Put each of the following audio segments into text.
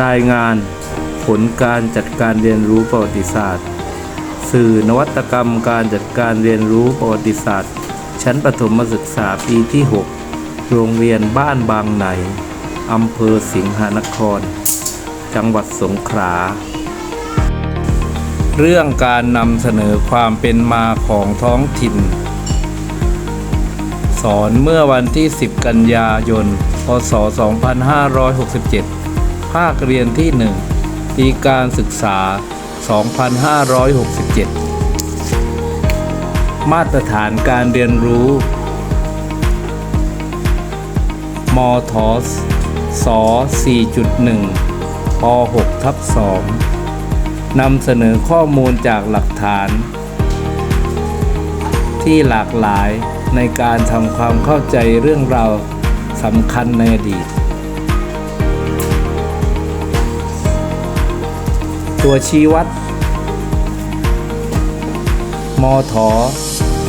รายงานผลการจัดการเรียนรู้ประวัติศาสตร์ สื่อนวัตกรรมการจัดการเรียนรู้ประวัติศาสตร์ ชั้นประถมศึกษาปีที่ 6 โรงเรียนบ้านบางไหนอำเภอสิงหานคร จังหวัดสงขลาเรื่องการนำเสนอความเป็นมาของท้องถิ่น สอนเมื่อวันที่ 10 กันยายน พศ 2567 ภาคเรียนที่ 1 ปีการศึกษา 2567 มาตรฐานการเรียนรู้ มทศ4.1ป6ทับ2นำเสนอข้อมูลจากหลักฐาน ที่หลากหลายในการทำความเข้าใจเรื่องราวสำคัญในอดีต ตัวชี้วัดมท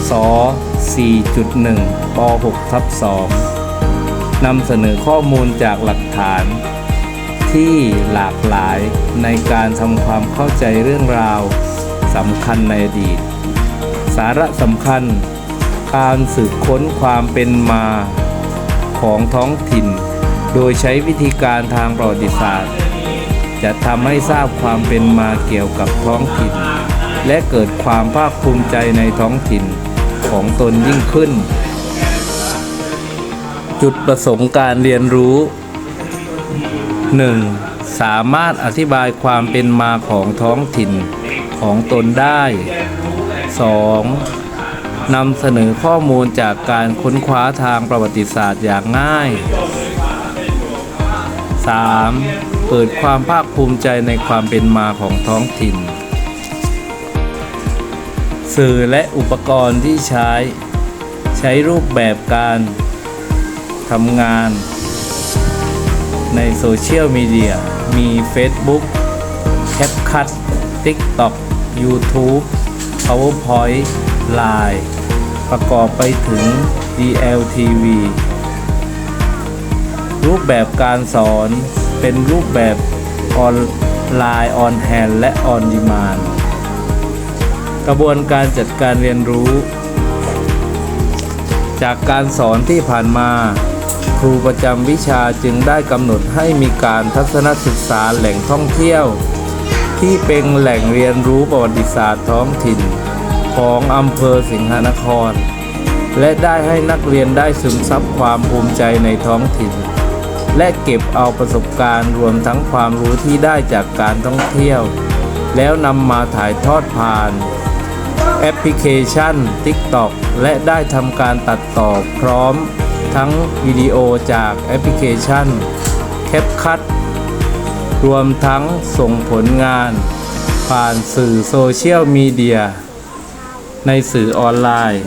ศ4.1ป6ทับ2นำเสนอข้อมูลจากหลักฐาน ที่หลากหลายในการทำความเข้าใจเรื่องราวสำคัญในอดีต สาระสำคัญ การสืบค้นความเป็นมาของท้องถิ่น โดยใช้วิธีการทางประวัติศาสตร์ จะทำให้ทราบความเป็นมาเกี่ยวกับท้องถิ่น และเกิดความภาคภูมิใจในท้องถิ่นของตนยิ่งขึ้น จุดประสงค์การเรียนรู้ 1. สามารถอธิบายความเป็นมาของท้องถิ่นของตนได้ 2. นำเสนอข้อมูลจากการค้นคว้าทางประวัติศาสตร์อย่างง่าย 3. เปิดความภาคภูมิใจในความเป็นมาของท้องถิ่น สื่อและอุปกรณ์ที่ใช้ ใช้รูปแบบการทำงาน ในโซเชียลมีเดีย มี Facebook CapCut TikTok YouTube PowerPoint Line ประกอบไปถึง DLTV รูปแบบการสอน เป็นรูปแบบออนไลน์ออนแฮนและออนดีมานกระบวนการจัดการเรียนรู้ จากการสอนที่ผ่านมา ครูประจำวิชาจึงได้กำหนดให้มีการทัศนศึกษาแหล่งท่องเที่ยว ที่เป็นแหล่งเรียนรู้ประวัติศาสตร์ท้องถิ่น ของอำเภอสิงหนคร และได้ให้นักเรียนได้ซึมซับความภูมิใจในท้องถิ่น และเก็บเอาประสบการณ์รวมทั้งความรู้ที่ได้จากการท่องเที่ยว แล้วนำมาถ่ายทอดผ่านแอปพลิเคชัน TikTok และได้ทำการตัดต่อพร้อม ทั้งวิดีโอจากแอปพลิเคชัน CapCut รวมทั้งส่งผลงาน ผ่านสื่อโซเชียลมีเดีย ในสื่อออนไลน์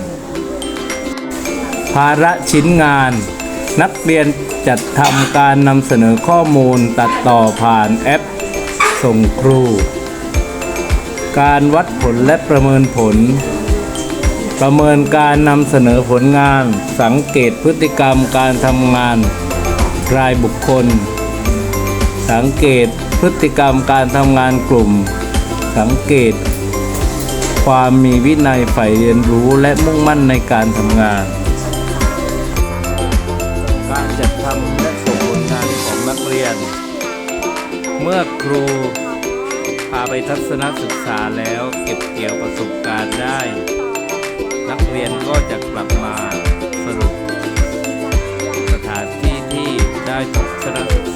ภาระชิ้นงาน นักเรียนจัดทำการนำเสนอข้อมูลตัดต่อผ่านแอป ส่งครู การวัดผลและประเมินผล ประเมินการนำเสนอผลงาน สังเกตพฤติกรรมการทำงาน รายบุคคล สังเกตพฤติกรรมการทำงานกลุ่ม สังเกต ความมีวินัยใฝ่เรียนรู้และมุ่งมั่นในการทำงาน จัดทำและส่งผลงานของนักเรียน เมื่อครูพาไปทัศนศึกษาแล้วเก็บเกี่ยวประสบการณ์ได้ นักเรียนก็จะกลับมาสรุป สถานที่ที่ได้ทัศนศึกษา